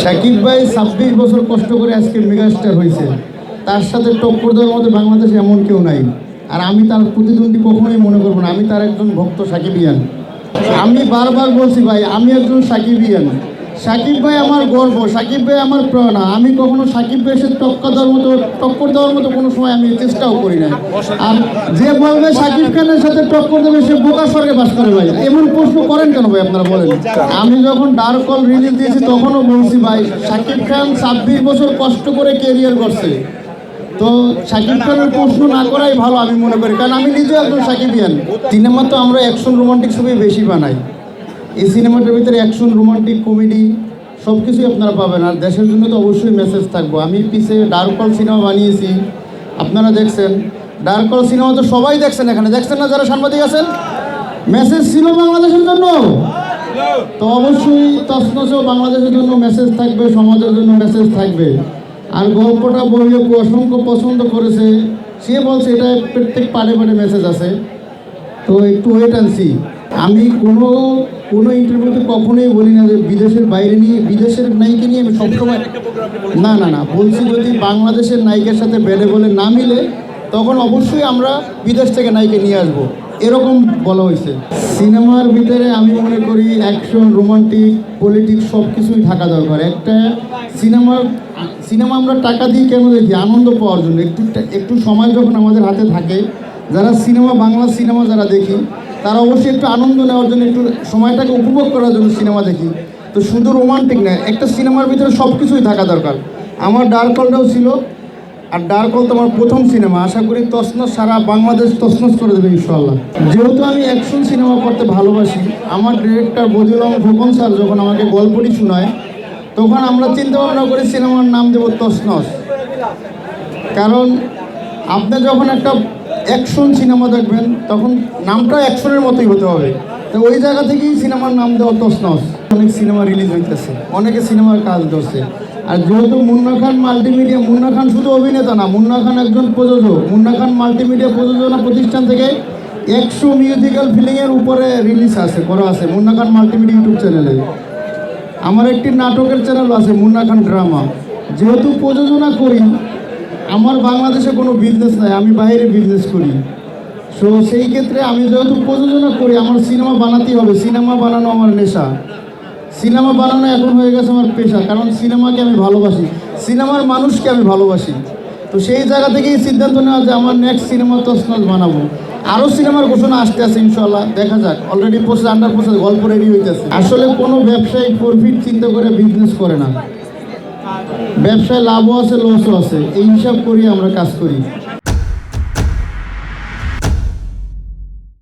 সাকিব ভাই ছাব্বিশ বছর কষ্ট করে আজকে মেগাস্টার হয়েছে। তার সাথে টক্কর দেওয়ার মধ্যে বাংলাদেশে এমন কেউ নাই। আর আমি তার প্রতিদ্বন্দ্বী কখনোই মনে করব না। আমি তার একজন ভক্ত সাকিবিয়ান আমি বারবার বলছি ভাই, আমি একজন সাকিবিয়ান সাকিব ভাই আমার গর্ব, সাকিব ভাই আমার প্রেরণা। আমি কখনো সাকিব ভাই সে টক্কর দেওয়ার মতো, টক্কর দেওয়ার মতো কোনো সময় আমি চেষ্টাও করি না আর যে বলবে সাকিব খানের সাথে টক্কর দেবে, সে বোকা স্বর্গে বাস করে ভাই। এমন প্রশ্ন করেন কেন ভাই আপনারা বলেন? আমি যখন ডার্ক কল রিলিজ দিয়েছি, তখনও বলছি ভাই, সাকিব খান ছাব্বিশ বছর কষ্ট করে কেরিয়ার করছে তো সাকিব খানের প্রশ্ন না করাই ভালো আমি মনে করি, কারণ আমি নিজেও একজন সাকিবিয়ান। সিনেমা তো আমরা অ্যাকশন রোমান্টিক ছবি বেশি বানাই। এই সিনেমাটার ভিতরে অ্যাকশন রোমান্টিক কমেডি সব কিছুই আপনারা পাবেন। আর দেশের জন্য তো অবশ্যই মেসেজ থাকব। আমি পিছে ডার্ক কল সিনেমা বানিয়েছি। আপনারা দেখছেন। ডার্ক কল সিনেমা তো সবাই দেখছেন এখানে। দেখছেন না যারা সাংবাদিক আছেন? মেসেজ ছিল বাংলাদেশের জন্য। তো অবশ্যই তসনসও বাংলাদেশের জন্য মেসেজ থাকবে, সমাজের জন্য মেসেজ থাকবে। আর গল্পটা, বইয়ে অসংখ্য পছন্দ করেছে। সে বলছে, এটা প্রত্যেক পারে পাড়ে মেসেজ আছে। তো একটু ওয়েট অ্যান্ড সি আমি কোনো কোনো ইন্টারভিউতে কখনোই বলি না যে বিদেশের বাইরে নিয়ে বিদেশের নায়িকা নিয়ে আমি সবসময় না না না বলছি যদি বাংলাদেশের নায়িকার সাথে বেড়ে বলে না মিলে তখন অবশ্যই আমরা বিদেশ থেকে নায়িকা নিয়ে আসব। এরকম বলা হয়েছে। সিনেমার ভিতরে আমি মনে করি অ্যাকশন রোমান্টিক পলিটিক্স সব কিছুই থাকা দরকার। একটা সিনেমার সিনেমা আমরা টাকা দিয়ে কেন দেখি? আনন্দ পাওয়ার জন্য। একটু একটু সময় যখন আমাদের হাতে থাকে যারা সিনেমা বাংলা সিনেমা যারা দেখি তারা অবশ্যই একটু আনন্দ নেওয়ার জন্য, একটু সময়টাকে উপভোগ করার জন্য সিনেমা দেখি। তো শুধু রোমান্টিক নয়, একটা সিনেমার ভিতরে সব কিছুই থাকা দরকার। আমার ডার্ক হলটাও ছিল, আর ডার্ক হল তোমার প্রথম সিনেমা। আশা করি তসনস সারা বাংলাদেশ তসনস করে দেবে ইনশাল্লাহ যেহেতু আমি অ্যাকশন সিনেমা করতে ভালোবাসি, আমার ডিরেক্টর বদিউল আহমদ খোকন স্যার যখন আমাকে গল্পটি শোনায়, তখন আমরা চিন্তা ভাবনা করি সিনেমার নাম দেব তসনস কারণ আপনি যখন একটা অ্যাকশন সিনেমা দেখবেন, তখন নামটা অ্যাকশনের মতোই হতে হবে। তো ওই জায়গা থেকেই সিনেমার নাম দেওয়া তসনস অনেক সিনেমা রিলিজ হইতেছে, অনেকে সিনেমার কাজ ধরছে। আর যেহেতু মুন্না খান মাল্টিমিডিয়া মুন্না খান শুধু অভিনেতা না, মুন্না খান একজন প্রযোজক। মুন্না খান মাল্টিমিডিয়া প্রযোজনা প্রতিষ্ঠান থেকে একশো মিউজিক্যাল ফিলিংয়ের উপরে রিলিজ আছে, করা আছে, মুন্না খান মাল্টিমিডিয়া ইউটিউব চ্যানেলে আমার একটি নাটকের চ্যানেল আছে, মুন্না খান ড্রামা যেহেতু প্রযোজনা করি আমার বাংলাদেশে কোনো বিজনেস নাই, আমি বাইরে বিজনেস করি। সো সেই ক্ষেত্রে আমি যেহেতু প্রযোজনা করি, আমার সিনেমা বানাতেই হবে। সিনেমা বানানো আমার নেশা। সিনেমা বানানো এখন হয়ে গেছে আমার পেশা, কারণ সিনেমাকে আমি ভালোবাসি। সিনেমার মানুষকে আমি ভালোবাসি। তো সেই জায়গা থেকেই সিদ্ধান্ত নেওয়া যে আমার নেক্সট সিনেমা তসনস বানাবো। আরও সিনেমার ঘোষণা আসতে আছে ইনশাল্লাহ দেখা যাক। অলরেডি প্রসেস আন্ডার প্রসেস গল্প রেডি হইতেছে। আসলে কোনো ব্যবসায়ী প্রফিট চিন্তা করে বিজনেস করে না। ব্যবসায় লাভও আছে লসও আছে। এই হিসাব করি আমরা কাজ করি।